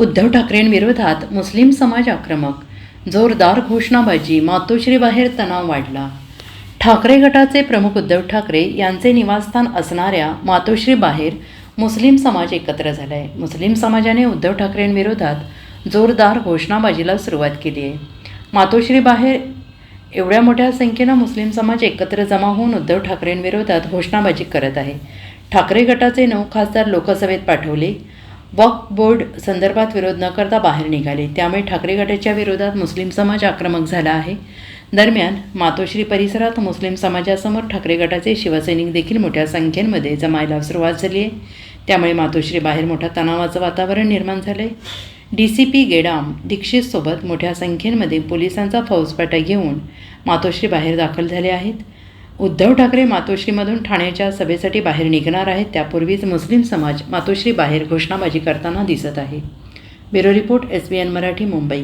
उद्धव ठाकरेंविरोधात मुस्लिम समाज आक्रमक. जोरदार घोषणाबाजी मातोश्रीबाहेर तणाव वाढला. ठाकरे गटाचे प्रमुख उद्धव ठाकरे यांचे निवासस्थान असणाऱ्या मातोश्रीबाहेर मुस्लिम समाज एकत्र झाला आहे मुस्लिम समाजाने उद्धव ठाकरेंविरोधात जोरदार घोषणाबाजीला सुरुवात केली आहे. मातोश्रीबाहेर एवढ्या मोठ्या संख्येनं मुस्लिम समाज एकत्र जमा होऊन उद्धव ठाकरेंविरोधात घोषणाबाजी करत आहे. ठाकरे गटाचे नऊ खासदार लोकसभेत पाठवले. वक्फ बोर्ड संदर्भात विरोध न करता बाहेर निघाले. त्यामुळे ठाकरे गटाच्या विरोधात मुस्लिम समाज आक्रमक झाला आहे. दरम्यान मातोश्री परिसरात मुस्लिम समाजासमोर ठाकरे गटाचे शिवसैनिक देखील मोठ्या संख्येमध्ये जमायला सुरुवात झाली आहे. त्यामुळे मातोश्री बाहेर मोठ्या तणावाचं वातावरण निर्माण झालं आहे डी सी पी गेडाम दीक्षितसोबत मोठ्या संख्येमध्ये पोलिसांचा फौजफाटा घेऊन मातोश्री बाहेर दाखल झाले आहेत. उद्धव ठाकरे मातोश्रीमधून ठाण्याच्या सभेसाठी बाहेर निघणार आहेत. त्यापूर्वीच मुस्लिम समाज मातोश्री बाहेर घोषणाबाजी करताना दिसत आहे. Bureau report S B N Marathi Mumbai.